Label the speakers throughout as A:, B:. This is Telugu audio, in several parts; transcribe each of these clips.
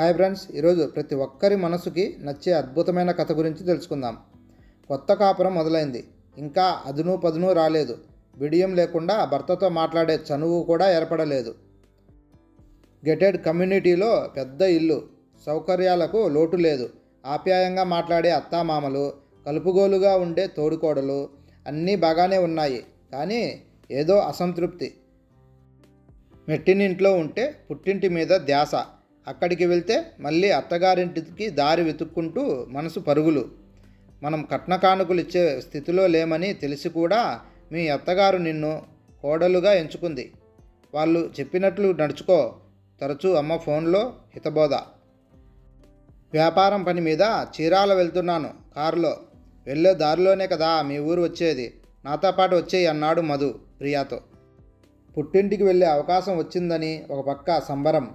A: హాయ్ ఫ్రెండ్స్ ఈరోజు ప్రతి ఒక్కరి మనసుకి నచ్చే అద్భుతమైన కథ గురించి తెలుసుకుందాం. కొత్త కాపురం మొదలైంది. ఇంకా అదును పదును రాలేదు. బిడియం లేకుండా భర్తతో మాట్లాడే చనువు కూడా ఏర్పడలేదు. గెటెడ్ కమ్యూనిటీలో పెద్ద ఇల్లు సౌకర్యాలకు లోటు లేదు. ఆప్యాయంగా మాట్లాడే అత్తామామలు కలుపుగోలుగా ఉండే తోడుకోడలు అన్నీ బాగానే ఉన్నాయి. కానీ ఏదో అసంతృప్తి. మెట్టినింట్లో ఉంటే పుట్టింటి మీద ధ్యాస. అక్కడికి వెళ్తే మళ్ళీ అత్తగారింటికి దారి వెతుక్కుంటూ మనసు పరుగులు. మనం కట్న కానుకలు ఇచ్చే స్థితిలో లేమని తెలిసి కూడా మీ అత్తగారు నిన్ను కోడలుగా ఎంచుకుంది. వాళ్ళు చెప్పినట్లు నడుచుకో. తరచూ అమ్మ ఫోన్లో హితబోధ. వ్యాపారం పని మీద చీరాల వెళ్తున్నాను కారులో. వెళ్ళే దారిలోనే కదా మీ ఊరు వచ్చేది. నాతో పాటు వచ్చేయి అన్నాడు మధు ప్రియాతో. పుట్టింటికి వెళ్ళే అవకాశం వచ్చిందని ఒక పక్క సంబరం.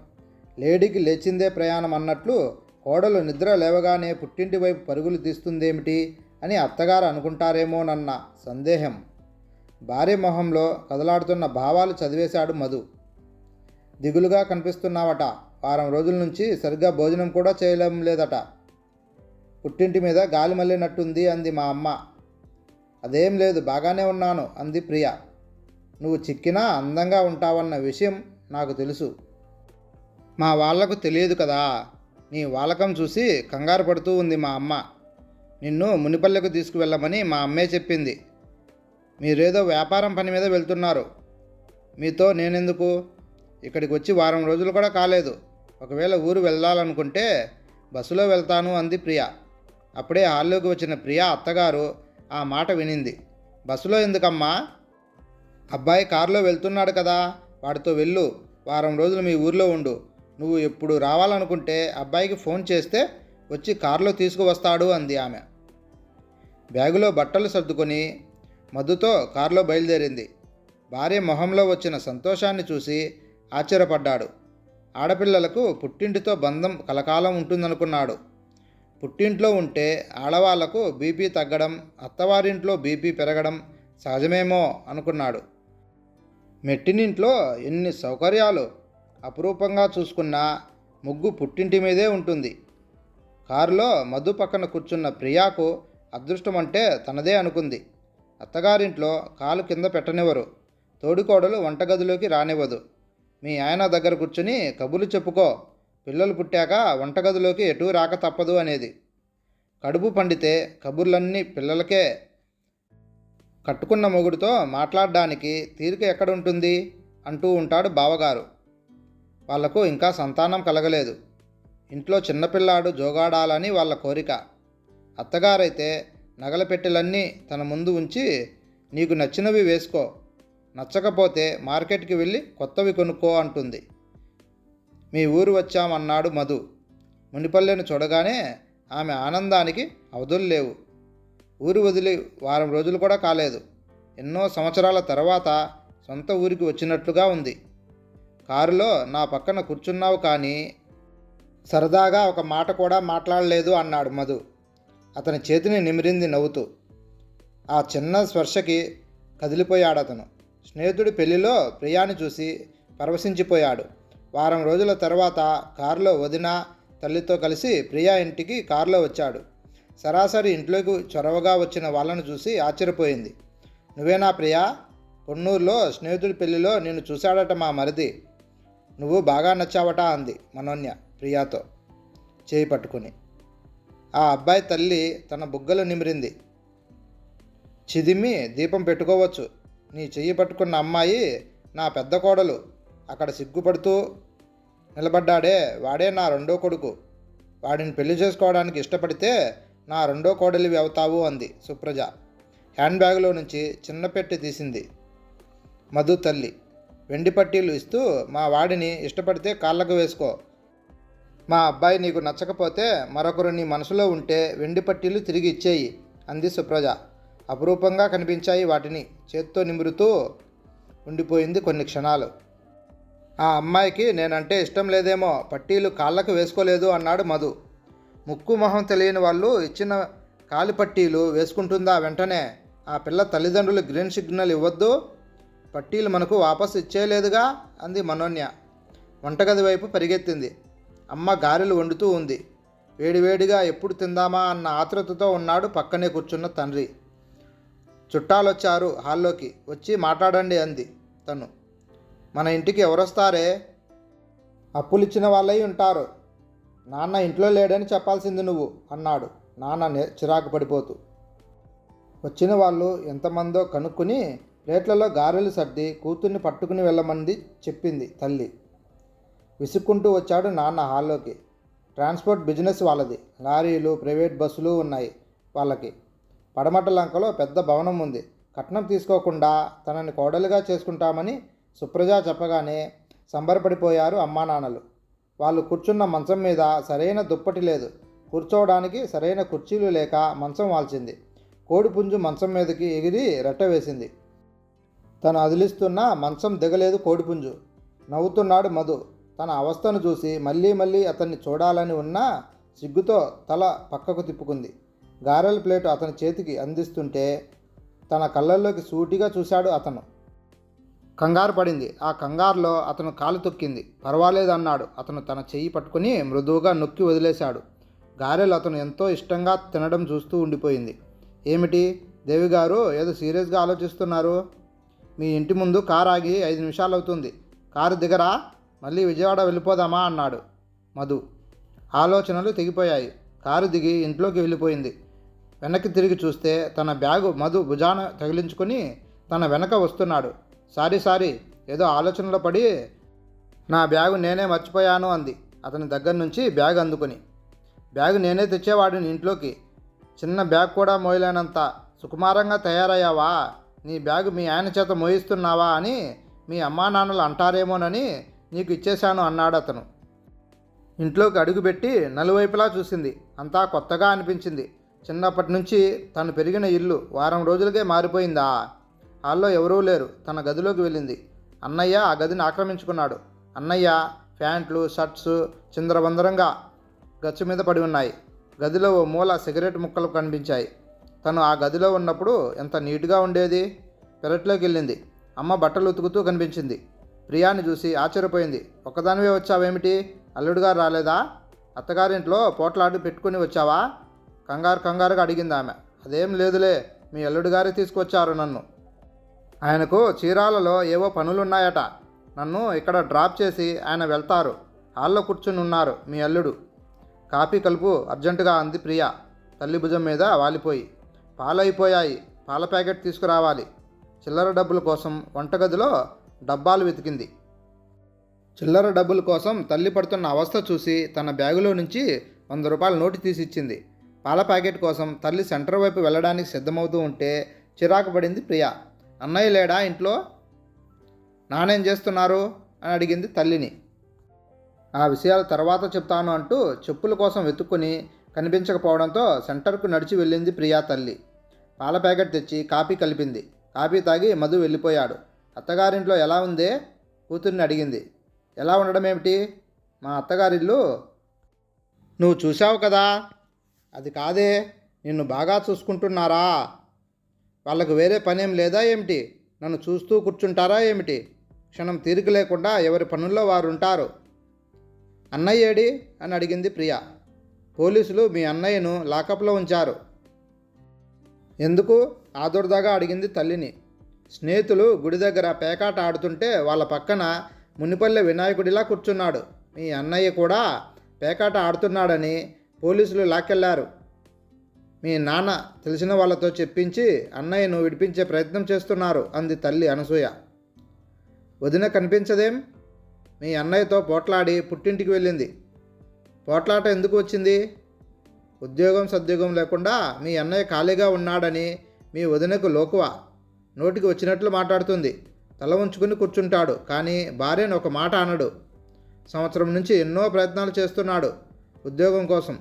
A: లేడీకి లేచిందే ప్రయాణం అన్నట్లు కోడలు నిద్ర లేవగానే పుట్టింటి వైపు పరుగులు తీస్తుందేమిటి అని అత్తగారు అనుకుంటారేమోనన్న సందేహం. భార్య మొహంలో కదలాడుతున్న భావాలు చదివేశాడు మధు. దిగులుగా కనిపిస్తున్నావట. వారం రోజుల నుంచి సరిగ్గా భోజనం కూడా చేయలేం లేదట. పుట్టింటి మీద గాలి మళ్ళినట్టుంది అంది మా అమ్మ. అదేం లేదు బాగానే ఉన్నాను అంది ప్రియ. నువ్వు చిక్కినా అందంగా ఉంటావన్న విషయం నాకు తెలుసు. మా వాళ్ళకు తెలియదు కదా. నీ వాలకం చూసి కంగారు పడుతూ ఉంది మా అమ్మ. నిన్ను మునిపల్లెకు తీసుకువెళ్ళమని మా అమ్మే చెప్పింది. మీరేదో వ్యాపారం పని మీద వెళ్తున్నారు. మీతో నేనెందుకు? ఇక్కడికి వచ్చి వారం రోజులు కూడా కాలేదు. ఒకవేళ ఊరు వెళ్ళాలనుకుంటే బస్సులో వెళ్తాను అంది ప్రియ. అప్పుడే హాల్లోకి వచ్చిన ప్రియ అత్తగారు ఆ మాట వినింది. బస్సులో ఎందుకమ్మా? అబ్బాయి కారులో వెళ్తున్నాడు కదా. వాడితో వెళ్ళు. వారం రోజులు మీ ఊర్లో ఉండు. నువ్వు ఎప్పుడు రావాలనుకుంటే అబ్బాయికి ఫోన్ చేస్తే వచ్చి కారులో తీసుకువస్తాడు అంది ఆమె. బ్యాగులో బట్టలు సర్దుకొని మధుతో కారులో బయలుదేరింది. భార్య మొహంలో వచ్చిన సంతోషాన్ని చూసి ఆశ్చర్యపడ్డాడు. ఆడపిల్లలకు పుట్టింటితో బంధం కలకాలం ఉంటుందనుకున్నాడు. పుట్టింట్లో ఉంటే ఆడవాళ్ళకు బీపీ తగ్గడం అత్తవారింట్లో బీపీ పెరగడం సహజమేమో అనుకున్నాడు. మెట్టినింట్లో ఎన్ని సౌకర్యాలు అపురూపంగా చూసుకున్న ముగ్గు పుట్టింటి మీదే ఉంటుంది. కారులో మధు పక్కన కూర్చున్న ప్రియాకు అదృష్టం అంటే తనదే అనుకుంది. అత్తగారింట్లో కాలు కింద పెట్టనివ్వరు. తోడికోడలు వంటగదిలోకి రానివ్వదు. మీ ఆయన దగ్గర కూర్చుని కబుర్లు చెప్పుకో. పిల్లలు పుట్టాక వంటగదిలోకి ఎటూ రాక తప్పదు అనేది. కడుపు పండితే కబుర్లన్నీ పిల్లలకే. కట్టుకున్న మొగుడితో మాట్లాడడానికి తీరిక ఎక్కడ ఉంటుంది అంటూ ఉంటాడు బావగారు. వాళ్ళకు ఇంకా సంతానం కలగలేదు. ఇంట్లో చిన్నపిల్లాడు జోగాడాలని వాళ్ళ కోరిక. అత్తగారైతే నగల పెట్టెలన్నీ తన ముందు ఉంచి నీకు నచ్చినవి వేసుకో. నచ్చకపోతే మార్కెట్కి వెళ్ళి కొత్తవి కొనుక్కో అంటుంది. మీ ఊరు వచ్చామన్నాడు మధు. మునిపల్లెను చూడగానే ఆమె ఆనందానికి అవధులు లేవు. ఊరు వదిలి వారం రోజులు కూడా కాలేదు. ఎన్నో సంవత్సరాల తర్వాత సొంత ఊరికి వచ్చినట్లుగా ఉంది. కారులో నా పక్కన కూర్చున్నావు కానీ సరదాగా ఒక మాట కూడా మాట్లాడలేదు అన్నాడు మధు. అతని చేతిని నిమిరింది నవ్వుతూ. ఆ చిన్న స్పర్శకి కదిలిపోయాడు అతను స్నేహితుడి పెళ్ళిలో ప్రియాని చూసి పరవశించిపోయాడు. వారం రోజుల తర్వాత కారులో వదిన తల్లితో కలిసి ప్రియా ఇంటికి కారులో వచ్చాడు. సరాసరి ఇంట్లోకి చొరవగా వచ్చిన వాళ్ళను చూసి ఆశ్చర్యపోయింది. నువ్వేనా ప్రియా? పొన్నూరులో స్నేహితుడి పెళ్ళిలో నిన్ను చూశాడట మా మరిది. నువ్వు బాగా నచ్చావట అంది మనోన్య ప్రియాతో చేయి పట్టుకుని. ఆ అబ్బాయి తల్లి తన బుగ్గలు నిమిరింది. చిదిమి దీపం పెట్టుకోవచ్చు. నీ చెయ్యి పట్టుకున్న అమ్మాయి నా పెద్ద కోడలు. అక్కడ సిగ్గుపడుతూ నిలబడ్డాడే వాడే నా రెండో కొడుకు. వాడిని పెళ్ళి చేసుకోవడానికి ఇష్టపడితే నా రెండో కోడలివి అవుతావు అంది సుప్రజ. హ్యాండ్ బ్యాగ్లో నుంచి చిన్న పెట్టి తీసింది. మధు తల్లి వెండి పట్టీలు ఇస్తూ మా వాడిని ఇష్టపడితే కాళ్ళకు వేసుకో. మా అబ్బాయి నీకు నచ్చకపోతే మరొకరు నీ మనసులో ఉంటే వెండి పట్టీలు తిరిగి ఇచ్చేయి అంది సుప్రజ. అపురూపంగా కనిపించాయి వాటిని. చేత్తో నిమురుతూ ఉండిపోయింది కొన్ని క్షణాలు. ఆ అమ్మాయికి నేనంటే ఇష్టం లేదేమో పట్టీలు కాళ్ళకు వేసుకోలేదు అన్నాడు మధు. ముక్కు మొహం తెలియని వాళ్ళు ఇచ్చిన కాలి పట్టీలు వేసుకుంటుందా వెంటనే? ఆ పిల్ల తల్లిదండ్రులు గ్రీన్ సిగ్నల్ ఇవ్వద్దు పట్టీలు మనకు వాపసు ఇచ్చేయలేదుగా అంది మనోన్య. వంటగది వైపు పరిగెత్తింది. అమ్మ గారెలు వండుతూ ఉంది. వేడివేడిగా ఎప్పుడు తిందామా అన్న ఆతృతతో ఉన్నాడు పక్కనే కూర్చున్న తండ్రి. చుట్టాలొచ్చారు హాల్లోకి. వచ్చి మాట్లాడండి అంది తను. మన ఇంటికి ఎవరొస్తారే? అప్పులిచ్చిన వాళ్ళై ఉంటారు. నాన్న ఇంట్లో లేడని చెప్పాల్సింది నువ్వు అన్నాడు నాన్న చిరాకు పడిపోతూ. వచ్చిన వాళ్ళు ఎంతమందో కనుక్కుని ప్లేట్లలో గారెలు సర్ది కూతుర్ని పట్టుకుని వెళ్ళమంది చెప్పింది తల్లి. విసుక్కుంటూ వచ్చాడు నాన్న హాల్లోకి. ట్రాన్స్పోర్ట్ బిజినెస్ వాళ్ళది. లారీలు ప్రైవేట్ బస్సులు ఉన్నాయి వాళ్ళకి. పడమట లంకలో పెద్ద భవనం ఉంది. కట్నం తీసుకోకుండా తనని కోడలుగా చేసుకుంటామని సుప్రజ చెప్పగానే సంబరపడిపోయారు అమ్మా నాన్నలు. వాళ్ళు కూర్చున్న మంచం మీద సరైన దుప్పటి లేదు. కూర్చోవడానికి సరైన కుర్చీలు లేక మంచం వాల్చింది. కోడిపుంజు మంచం మీదకి ఎగిరి రెట్ట వేసింది. తను అదిలిస్తున్న మంచం దిగలేదు కోడిపుంజు. నవ్వుతున్నాడు మధు. తన అవస్థను చూసి మళ్ళీ మళ్ళీ అతన్ని చూడాలని ఉన్నా సిగ్గుతో తల పక్కకు తిప్పుకుంది. గారెల ప్లేటు అతని చేతికి అందిస్తుంటే తన కళ్ళల్లోకి సూటిగా చూశాడు అతను. కంగారు పడింది. ఆ కంగారులో అతను కాలు తొక్కింది. పర్వాలేదు అన్నాడు. అతను తన చెయ్యి పట్టుకుని మృదువుగా నొక్కి వదిలేశాడు. గారెలు అతను ఎంతో ఇష్టంగా తినడం చూస్తూ ఉండిపోయింది. ఏమిటి? దేవి గారు ఏదో సీరియస్గా ఆలోచిస్తున్నారు? మీ ఇంటి ముందు కారు ఆగి ఐదు నిమిషాలు అవుతుంది. కారు దిగరా మళ్ళీ విజయవాడ వెళ్ళిపోదామా అన్నాడు మధు. ఆలోచనలు తెగిపోయాయి. కారు దిగి ఇంట్లోకి వెళ్ళిపోయింది. వెనక్కి తిరిగి చూస్తే తన బ్యాగు మధు భుజాన తగిలించుకొని తన వెనక వస్తున్నాడు. సారీ సారీ ఏదో ఆలోచనలో పడి నా బ్యాగు నేనే మర్చిపోయాను అంది అతని దగ్గర నుంచి బ్యాగ్ అందుకొని. బ్యాగ్ నేనే తెచ్చేవాడిని ఇంట్లోకి. చిన్న బ్యాగ్ కూడా మోయలేనంత. సుకుమారంగా తయారయ్యావా? నీ బ్యాగ్ మీ ఆయన చేత మోయిస్తున్నావా అని మీ అమ్మా నాన్నలు అంటారేమోనని నీకు ఇచ్చేశాను అన్నాడు అతను. ఇంట్లోకి అడుగుపెట్టి నలువైపులా చూసింది. అంతా కొత్తగా అనిపించింది. చిన్నప్పటి నుంచి తను పెరిగిన ఇల్లు వారం రోజులకే మారిపోయిందా? హాల్లో ఎవరూ లేరు. తన గదిలోకి వెళ్ళింది. అన్నయ్య ఆ గదిని ఆక్రమించుకున్నాడు. అన్నయ్య ప్యాంట్లు షర్ట్స్ చిందరబందరంగా గచ్చు మీద పడి ఉన్నాయి. గదిలో ఓ మూల సిగరెట్ ముక్కలు కనిపించాయి. తను ఆ గదిలో ఉన్నప్పుడు ఎంత నీట్గా ఉండేది? పెరట్లోకి వెళ్ళింది. అమ్మ బట్టలు ఉతుకుతూ కనిపించింది. ప్రియాని చూసి ఆశ్చర్యపోయింది. ఒక్కదానివే వచ్చావేమిటి? అల్లుడుగా రాలేదా? అత్తగారింట్లో పోట్లాడి పెట్టుకుని వచ్చావా? కంగారు కంగారుగా అడిగింది ఆమె. అదేం లేదులే మీ అల్లుడుగారే తీసుకొచ్చారు నన్ను. ఆయనకు చీరాలలో ఏవో పనులున్నాయట. నన్ను ఇక్కడ డ్రాప్ చేసి ఆయన వెళ్తారు. హాల్లో కూర్చుని ఉన్నారు మీ అల్లుడు. కాఫీ కలుపు అర్జెంటుగా అంది ప్రియా. తల్లి భుజం మీద వాలిపోయి. పాలైపోయాయి. పాల ప్యాకెట్ తీసుకురావాలి. చిల్లర డబ్బుల కోసం వంటగదిలో డబ్బాలు వెతికింది. చిల్లర డబ్బుల కోసం తల్లి పడుతున్న అవస్థ చూసి తన బ్యాగులో నుంచి వంద రూపాయల నోటు తీసి ఇచ్చింది. పాల ప్యాకెట్ కోసం తల్లి సెంటర్ వైపు వెళ్ళడానికి సిద్ధమవుతూ ఉంటే చిరాకు పడింది ప్రియా. అన్నయ్య లేడా ఇంట్లో? నానేం చేస్తున్నారు? అని అడిగింది తల్లిని. ఆ విషయాలు తర్వాత చెప్తాను అంటూ చెప్పుల కోసం వెతుక్కుని కనిపించకపోవడంతో సెంటర్కు నడిచి వెళ్ళింది ప్రియా తల్లి. పాల ప్యాకెట్ తెచ్చి కాఫీ కలిపింది. కాఫీ తాగి మధు వెళ్ళిపోయాడు. అత్తగారింట్లో ఎలా ఉందే? కూతుర్ని అడిగింది. ఎలా ఉండడం ఏమిటి? మా అత్తగారిల్లు నువ్వు చూసావు కదా? అది కాదే. నిన్ను బాగా చూసుకుంటున్నారా? వాళ్ళకు వేరే పనేం లేదా ఏమిటి? నన్ను చూస్తూ కూర్చుంటారా ఏమిటి? క్షణం తీరిక లేకుండా ఎవరి పనుల్లో వారు ఉంటారు అన్నయ్యేడి? అని అడిగింది ప్రియ. పోలీసులు మీ అన్నయ్యను లాకప్లో ఉంచారు. ఎందుకు? ఆదుర్దాగా అడిగింది తల్లిని. స్నేహితులు గుడి దగ్గర పేకాట ఆడుతుంటే వాళ్ళ పక్కన మునిపల్లె వినాయకుడిలా కూర్చున్నాడు. మీ అన్నయ్య కూడా పేకాట ఆడుతున్నాడని పోలీసులు లాక్కెళ్ళారు. మీ నాన్న తెలిసిన వాళ్ళతో చెప్పించి అన్నయ్యను విడిపించే ప్రయత్నం చేస్తున్నారు అంది తల్లి అనసూయ. వదిన కనిపించదేం? మీ అన్నయ్యతో పోట్లాడి పుట్టింటికి వెళ్ళింది. పోట్లాట ఎందుకు వచ్చింది? ఉద్యోగం సద్యోగం లేకుండా మీ అన్నయ్య ఖాళీగా ఉన్నాడని మీ వదినకు లోకువ. నోటికి వచ్చినట్లు మాట్లాడుతుంది. తల ఉంచుకుని కూర్చుంటాడు కానీ భార్యను ఒక మాట అనడు. సంవత్సరం నుంచి ఎన్నో ప్రయత్నాలు చేస్తున్నాడు ఉద్యోగం కోసం.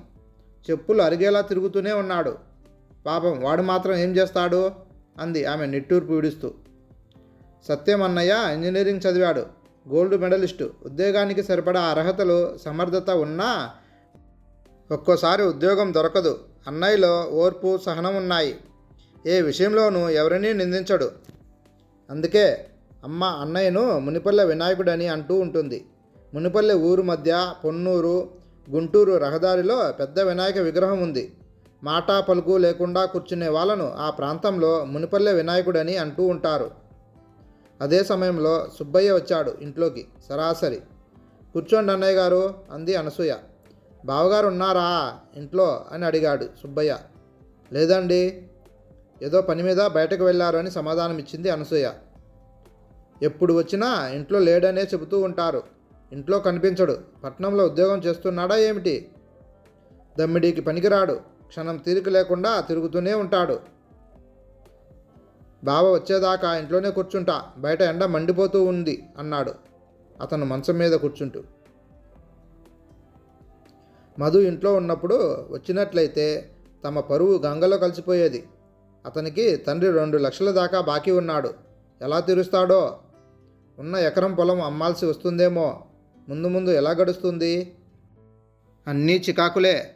A: చెప్పులు అరిగేలా తిరుగుతూనే ఉన్నాడు. పాపం వాడు మాత్రం ఏం చేస్తాడు? అంది ఆమె నిట్టూర్పు విడుస్తూ. సత్యం అన్నయ్య ఇంజనీరింగ్ చదివాడు. Gold medalist. ఉద్యోగానికి సరిపడా అర్హతలు సమర్థత ఉన్నా ఒక్కోసారి ఉద్యోగం దొరకదు. అన్నయ్యలో ఓర్పు సహనం ఉన్నాయి. ఏ విషయంలోనూ ఎవరినీ నిందించడు. అందుకే అమ్మ అన్నయ్యను మునిపల్లె వినాయకుడని అంటూ ఉంటుంది. మునిపల్లె ఊరు మధ్య పొన్నూరు గుంటూరు రహదారిలో పెద్ద వినాయక విగ్రహం ఉంది. మాట పలుకు లేకుండా కూర్చునే వాళ్ళను ఆ ప్రాంతంలో మునిపల్లె వినాయకుడని అంటూ ఉంటారు. అదే సమయంలో సుబ్బయ్య వచ్చాడు ఇంట్లోకి సరాసరి. కూర్చోండి అన్నయ్య గారు అంది అనసూయ. బావగారు ఉన్నారా ఇంట్లో అని అడిగాడు సుబ్బయ్య. లేదండి. ఏదో పని మీద బయటకు వెళ్ళారు అని సమాధానం ఇచ్చింది అనసూయ. ఎప్పుడు వచ్చినా ఇంట్లో లేడనే చెబుతూ ఉంటారు. ఇంట్లో కనిపించడు. పట్నంలో ఉద్యోగం చేస్తున్నాడా ఏమిటి? దమ్మిడికి పనికిరాడు. క్షణం తీరిక లేకుండా తిరుగుతూనే ఉంటాడు. బావ వచ్చేదాకా ఇంట్లోనే కూర్చుంటా. బయట ఎండ మండిపోతూ ఉంది అన్నాడు. అతను మంచం మీద కూర్చుంటూ. మధు ఇంట్లో ఉన్నప్పుడు వచ్చినట్లయితే తమ పరువు గంగలో కలిసిపోయేది. అతనికి తండ్రి రెండు లక్షల దాకా బాకీ ఉన్నాడు. ఎలా తీరుస్తాడో? ఉన్న ఎకరం పొలం అమ్మాల్సి వస్తుందేమో? ముందు ముందు ఎలా గడుస్తుంది? అన్నీ చికాకులే.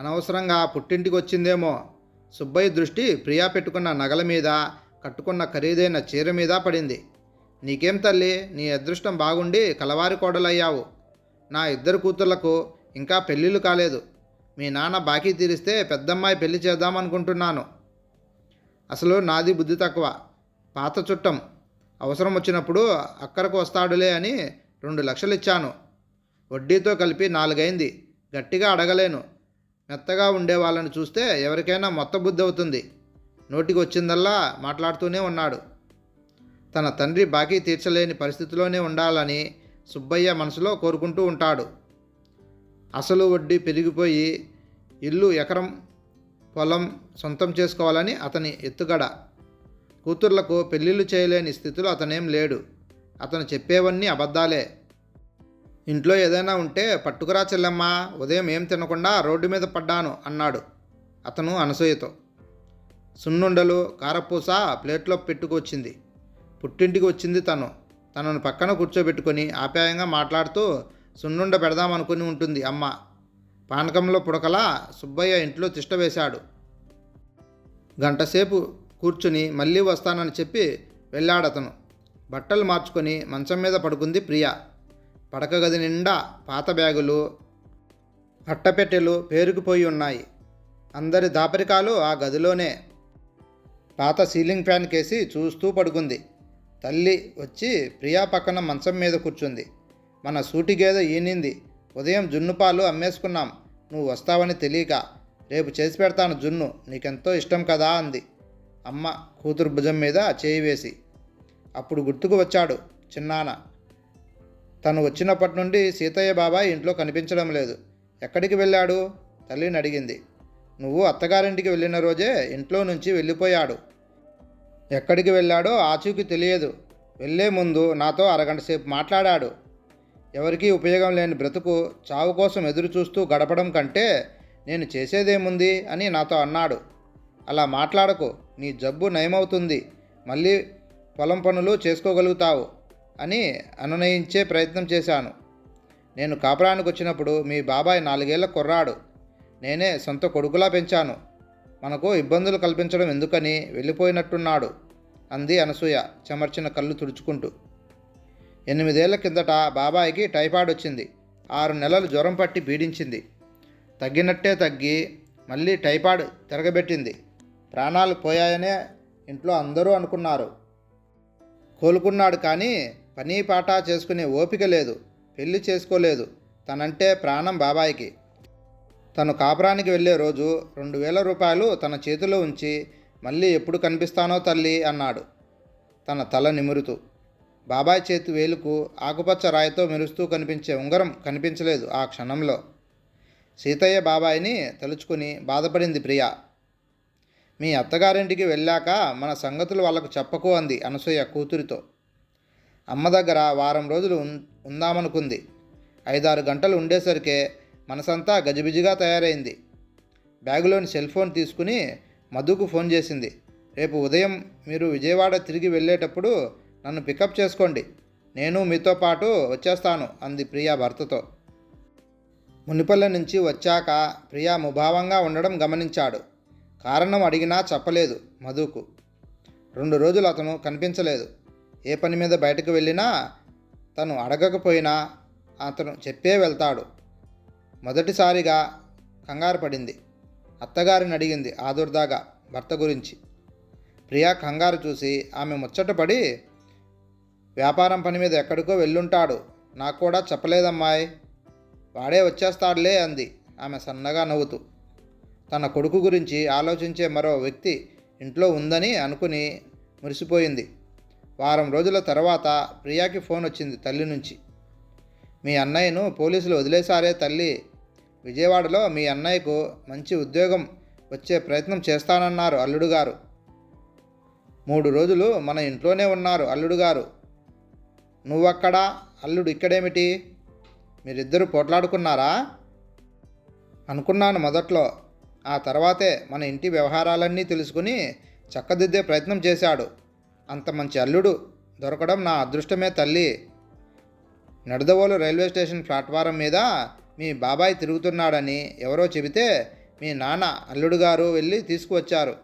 A: అనవసరంగా పుట్టింటికి వచ్చిందేమో? సుబ్బయ్య దృష్టి ప్రియా పెట్టుకున్న నగల మీద కట్టుకున్న ఖరీదైన చీర మీద పడింది. నీకేం తల్లి? నీ అదృష్టం బాగుండి కలవారి కోడలయ్యావు. నా ఇద్దరు కూతుర్లకు ఇంకా పెళ్ళిళ్ళు కాలేదు. మీ నాన్న బాకీ తీరిస్తే పెద్దమ్మాయి పెళ్ళి చేద్దామనుకుంటున్నాను అసలు నాది బుద్ధి తక్కువ. పాత చుట్టం. అవసరం వచ్చినప్పుడు అక్కరకు వస్తాడులే అని రెండు లక్షలు ఇచ్చాను. వడ్డీతో కలిపి నాలుగైంది. గట్టిగా అడగలేను. మెత్తగా ఉండే వాళ్ళని చూస్తే ఎవరికైనా మొత్త బుద్ధి అవుతుంది. నోటికి వచ్చిందల్లా మాట్లాడుతూనే ఉన్నాడు. తన తండ్రి బాకీ తీర్చలేని పరిస్థితిలోనే ఉండాలని సుబ్బయ్య మనసులో కోరుకుంటూ ఉంటాడు. అసలు వడ్డీ పెరిగిపోయి ఇల్లు ఎకరం పొలం సొంతం చేసుకోవాలని అతని ఎత్తుగడ. కూతుర్లకు పెళ్ళిళ్ళు చేయలేని స్థితిలో అతనేం లేడు. అతను చెప్పేవన్నీ అబద్ధాలే. ఇంట్లో ఏదైనా ఉంటే పట్టుకురా చెల్లెమ్మ ఉదయం ఏం తినకుండా రోడ్డు మీద పడ్డాను అన్నాడు అతను అనసూయతో. సున్నుండలు కారపూస ప్లేట్లో పెట్టుకొచ్చింది. పుట్టింటికి వచ్చింది తను. తనను పక్కన కూర్చోబెట్టుకొని ఆప్యాయంగా మాట్లాడుతూ సున్నుండ పెడదామనుకుని ఉంటుంది అమ్మ. పానకంలో పుడకలా సుబ్బయ్య ఇంట్లో తిష్ట వేశాడు. గంటసేపు కూర్చుని మళ్ళీ వస్తానని చెప్పి వెళ్ళాడతను. బట్టలు మార్చుకొని మంచం మీద పడుకుంది ప్రియ. పడక గది నిండా పాత బ్యాగులు అట్టపెట్టెలు పేరుకుపోయి ఉన్నాయి. అందరి దాపరికాలు ఆ గదిలోనే. పాత సీలింగ్ ఫ్యాన్ కేసి చూస్తూ పడుకుంది. తల్లి వచ్చి ప్రియా పక్కన మంచం మీద కూర్చుంది. మన సూటి గేదె ఈనింది. ఉదయం జున్ను పాలు అమ్మేసుకున్నాం. నువ్వు వస్తావని తెలియక రేపు చేసి పెడతాను జున్ను నీకెంతో ఇష్టం కదా అంది. అమ్మ కూతురు భుజం మీద చేయి వేసి అప్పుడు గుర్తుకు వచ్చాడు చిన్నాన. తను వచ్చినప్పటి నుండి సీతయ్య బాబాయ్ ఇంట్లో కనిపించడం లేదు. ఎక్కడికి వెళ్ళాడు? తల్లిని అడిగింది. నువ్వు అత్తగారింటికి వెళ్ళిన రోజే ఇంట్లో నుంచి వెళ్ళిపోయాడు. ఎక్కడికి వెళ్ళాడో ఆచూకీ తెలియదు. వెళ్ళే ముందు నాతో అరగంట సేపు మాట్లాడాడు. ఎవరికీ ఉపయోగం లేని బ్రతుకు చావు కోసం ఎదురు చూస్తూ గడపడం కంటే నేను చేసేదేముంది అని నాతో అన్నాడు. అలా మాట్లాడకు నీ జబ్బు నయమవుతుంది మళ్ళీ పొలం పనులు చేసుకోగలుగుతావు అని అనునయించే ప్రయత్నం చేశాను. నేను కాపురానికి వచ్చినప్పుడు మీ బాబాయ్ నాలుగేళ్ళ కుర్రాడు. నేనే సొంత కొడుకులా పెంచాను. మనకు ఇబ్బందులు కల్పించడం ఎందుకని వెళ్ళిపోయినట్టున్నాడు అంది అనసూయ చెమర్చిన కళ్ళు తుడుచుకుంటూ. ఎనిమిదేళ్ళ కిందట బాబాయికి టైఫాయిడ్ వచ్చింది. ఆరు నెలలు జ్వరం పట్టి పీడించింది. తగ్గినట్టే తగ్గి మళ్ళీ టైఫాయిడ్ తిరగబెట్టింది. ప్రాణాలు పోయాయనే ఇంట్లో అందరూ అనుకున్నారు. కోలుకున్నాడు కానీ పని పాట చేసుకునే ఓపిక లేదు. పెళ్ళి చేసుకోలేదు. తనంటే ప్రాణం బాబాయికి. తను కాపురానికి వెళ్ళే రోజు రెండు వేల రూపాయలు తన చేతిలో ఉంచి మళ్ళీ ఎప్పుడు కనిపిస్తానో తల్లి అన్నాడు. తన తల నిమురుతూ. బాబాయ్ చేతి వేలుకు ఆకుపచ్చ రాయితో మెరుస్తూ కనిపించే ఉంగరం కనిపించలేదు ఆ క్షణంలో. సీతయ్య బాబాయిని తలుచుకుని బాధపడింది ప్రియ. మీ అత్తగారింటికి వెళ్ళాక మన సంగతులు వాళ్ళకు చెప్పకు అంది అనసూయ కూతురితో. అమ్మ దగ్గర వారం రోజులు ఉం- ఉందామనుకుంది. ఐదారు గంటలు ఉండేసరికే మనసంతా గజిబిజిగా తయారైంది. బ్యాగులోని సెల్ ఫోన్ తీసుకుని మధుకు ఫోన్ చేసింది. రేపు ఉదయం మీరు విజయవాడ తిరిగి వెళ్ళేటప్పుడు నన్ను పికప్ చేసుకోండి. నేను మీతో పాటు వచ్చేస్తాను అంది ప్రియా భర్తతో. మునిపల్లె నుంచి వచ్చాక ప్రియా ముభావంగా ఉండడం గమనించాడు. కారణం అడిగినా చెప్పలేదు మధుకు. రెండు రోజులు అతను కనిపించలేదు. ఏ పని మీద బయటకు వెళ్ళినా తను అడగకపోయినా అతను చెప్పే వెళ్తాడు. మొదటిసారిగా కంగారు పడింది. అత్తగారిని అడిగింది ఆదుర్దాగా భర్త గురించి. ప్రియా కంగారు చూసి ఆమె ముచ్చటపడి వ్యాపారం పని మీద ఎక్కడికో వెళ్ళుంటాడు. నాకు కూడా చెప్పలేదమ్మాయి. వాడే వచ్చేస్తాడులే అంది. ఆమె సన్నగా నవ్వుతూ. తన కొడుకు గురించి ఆలోచించే మరో వ్యక్తి ఇంట్లో ఉందని అనుకుని మురిసిపోయింది. వారం రోజుల తర్వాత ప్రియాకి ఫోన్ వచ్చింది తల్లి నుంచి. మీ అన్నయ్యను పోలీసులు వదిలేశారే తల్లి. విజయవాడలో మీ అన్నయ్యకు మంచి ఉద్యోగం వచ్చే ప్రయత్నం చేస్తానన్నారు అల్లుడు గారు మూడు రోజులు మన ఇంట్లోనే ఉన్నారు అల్లుడు గారు నువ్వక్కడా అల్లుడు ఇక్కడేమిటి? మీరిద్దరూ పోట్లాడుకున్నారా? అనుకున్నాను మొదట్లో. ఆ తర్వాతే మన ఇంటి వ్యవహారాలన్నీ తెలుసుకుని చక్కదిద్దే ప్రయత్నం చేశాడు. అంత మంచి అల్లుడు దొరకడం నా అదృష్టమే తల్లి. నడదవోలు రైల్వే స్టేషన్ ప్లాట్ఫారం మీద మీ బాబాయ్ తిరుగుతున్నాడని ఎవరో చెబితే మీ నాన్న అల్లుడు గారు వెళ్ళి తీసుకువచ్చారు.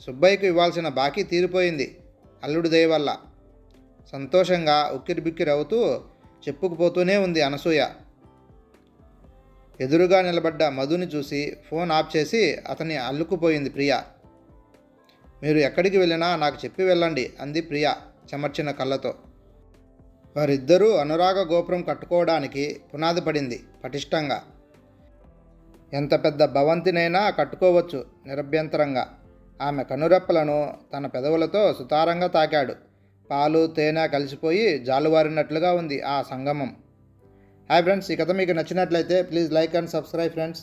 A: సుబ్బయ్యకు ఇవ్వాల్సిన బాకీ తీరిపోయింది అల్లుడు దయ వల్ల. సంతోషంగా ఉక్కిరి బిక్కిరి అవుతూ చెప్పుకుపోతూనే ఉంది అనసూయ. ఎదురుగా నిలబడ్డ మధుని చూసి ఫోన్ ఆఫ్ చేసి అతన్ని అల్లుకుపోయింది ప్రియ. మీరు ఎక్కడికి వెళ్ళినా నాకు చెప్పి వెళ్ళండి అంది ప్రియ చెమర్చిన కళ్ళతో. వారిద్దరూ అనురాగ గోపురం కట్టుకోవడానికి పునాది పడింది పటిష్టంగా. ఎంత పెద్ద భవంతినైనా కట్టుకోవచ్చు నిరభ్యంతరంగా. ఆమె కనురెప్పలను తన పెదవులతో సుతారంగా తాకాడు. పాలు తేనె కలిసిపోయి జాలువారినట్లుగా ఉంది ఆ సంగమం. హాయ్ ఫ్రెండ్స్ ఈ కథ మీకు నచ్చినట్లయితే please like and subscribe friends.